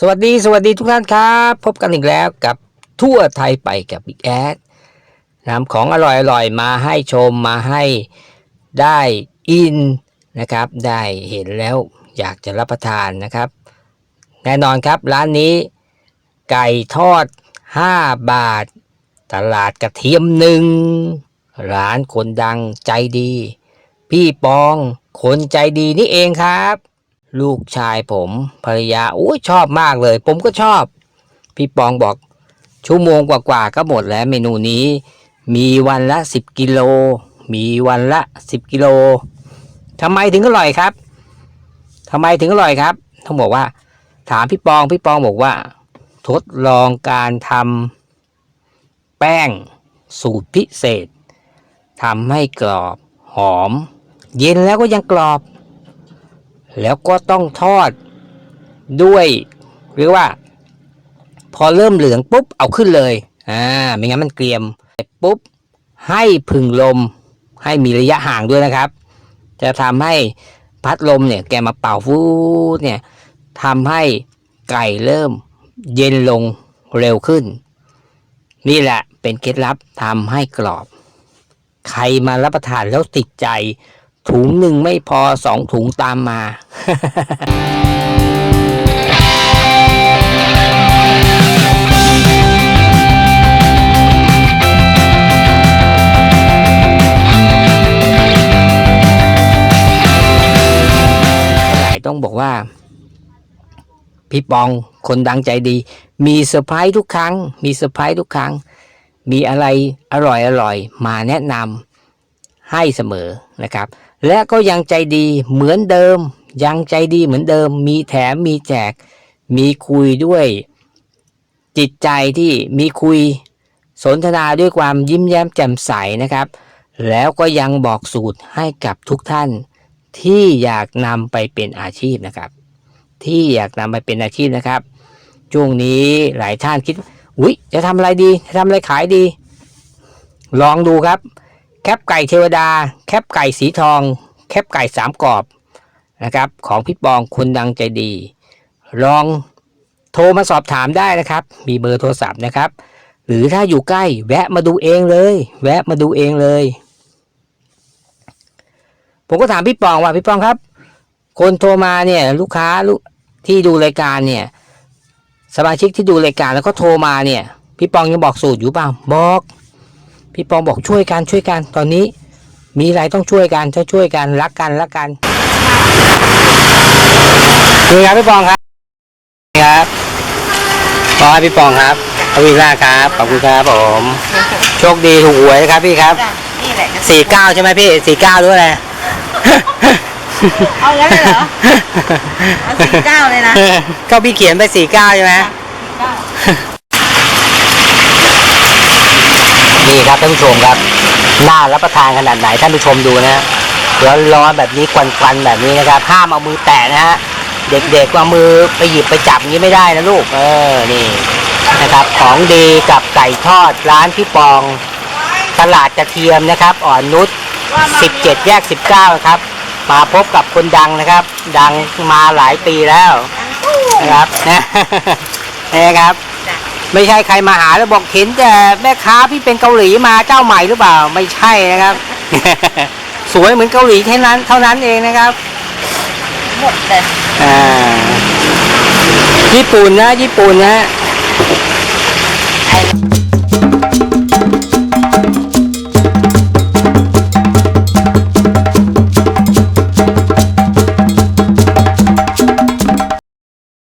สวัสดีสวัสดีทุกท่านครับ พบกันอีกแล้วกับทั่วไทยไปกับบิ๊กแอดนำของอร่อยๆมาให้ชมมาให้ได้อินนะครับ ได้เห็นแล้วอยากจะรับประทานนะครับ แน่นอนครับร้านนี้ ไก่ทอด 5 บาท ตลาดกระเทียมหนึ่งร้านคนดังใจดี พี่ปองคนใจดีนี่เองครับ ลูกชายผมภรรยาโอ้ยชอบมากเลย ผมก็ชอบ พี่ปองบอก ชั่วโมงกว่าๆก็หมดแล้วเมนูนี้ มีวันละ 10 กิโล มีวันละ 10 กิโลทำไมถึงอร่อยครับทำไมถึงอร่อยครับต้องบอกว่า ถามพี่ปองพี่ปองบอกว่า ทดลองการทำแป้งสูตรพิเศษทำให้กรอบหอม เย็นแล้วก็ยังกรอบ แล้วก็ต้องทอดด้วยเรียกว่า พอเริ่มเหลืองปุ๊บเอาขึ้นเลย อ่า ไม่งั้นมันเกรียมปุ๊บ ให้พึ่งลม ให้มีระยะห่างด้วยนะครับ จะทำให้พัดลมเนี่ย แกมาเป่าฟูดเนี่ยทำให้ไก่เริ่มเย็นลงเร็วขึ้น นี่แหละเป็นเคล็ดลับทำให้กรอบ ใครมารับประทานแล้วติดใจ ถุงหนึ่งไม่พอสองถุงตามมาหลายต้องบอกว่า พี่ปองคนดังใจดี มีเซอร์ไพรส์ทุกครั้ง มีเซอร์ไพรส์ทุกครั้ง มีอะไรอร่อยอร่อยมาแนะนำให้เสมอนะครับ และก็ยังใจดีเหมือนเดิม ยังใจดีเหมือนเดิม มีแถมมีแจก มีคุยด้วย จิตใจที่มีคุยสนทนาด้วยความยิ้มแย้มแจ่มใสนะครับ แล้วก็ยังบอกสูตรให้กับทุกท่าน ที่อยากนำไปเป็นอาชีพนะครับ ที่อยากนำไปเป็นอาชีพนะครับ ช่วงนี้หลายท่านคิดอุ๊ยจะทำอะไรดีจะทำอะไรขายดี ลองดูครับ แคปไก่เทวดา แคปไก่สีทอง แคปไก่สามกรอบนะครับ ของพี่ปองคนดังใจดี ลองโทรมาสอบถามได้นะครับ มีเบอร์โทรศัพท์นะครับ หรือถ้าอยู่ใกล้แวะมาดูเองเลย แวะมาดูเองเลย ผมก็ถามพี่ปองว่าพี่ปองครับ คนโทรมาเนี่ยลูกค้าลูกที่ดูรายการเนี่ยสมาชิกที่ดูรายการแล้วก็โทรมาเนี่ย พี่ปองยังบอกสูตรอยู่เปล่าบอก พี่ปองบอกช่วยกันช่วยกันตอนนี้ มีอะไรต้องช่วยกันช่วยช่วยกันรักกันรักกันนี่ครับพี่ปองครับครับขอให้พี่ปองครับทวีล่าครับขอบคุณครับผมโชคดีถูกหวยนะครับพี่ครับจ้ะนี่แหละสี่เก้าใช่ไหมพี่สี่เก้าด้วยอะไรเอางั้นเลยเหรอเอาสี่เก้าเลยนะก็พี่เขียนไปสี่เก้าใช่ไหม เก้า นี่ครับท่านผู้ชมครับน่ารับประทานขนาดไหนท่านผู้ชมดูนะฮะร้อนๆแบบนี้ควันๆแบบนี้นะครับห้ามเอามือแตะนะฮะเด็กๆเอามือไปหยิบไปจับอย่างนี้ไม่ได้นะลูกเออนี่นะครับของดีกับไก่ทอดร้านพี่ปองตลาดกระเทียมนะครับ อ่อนนุช17 แยก 19 ครับ มาพบกับคนดังนะครับ ดังมาหลายปีแล้วนะครับนี่ครับ ไม่ใช่ใครมาหาแล้วบอกเห็นแต่แม่ค้าพี่เป็นเกาหลีมาเจ้าใหม่หรือเปล่า ไม่ใช่นะครับ สวยเหมือนเกาหลีแค่นั้น เท่านั้นเองนะครับหมดเลยญี่ปุ่นนะ ญี่ปุ่นนะ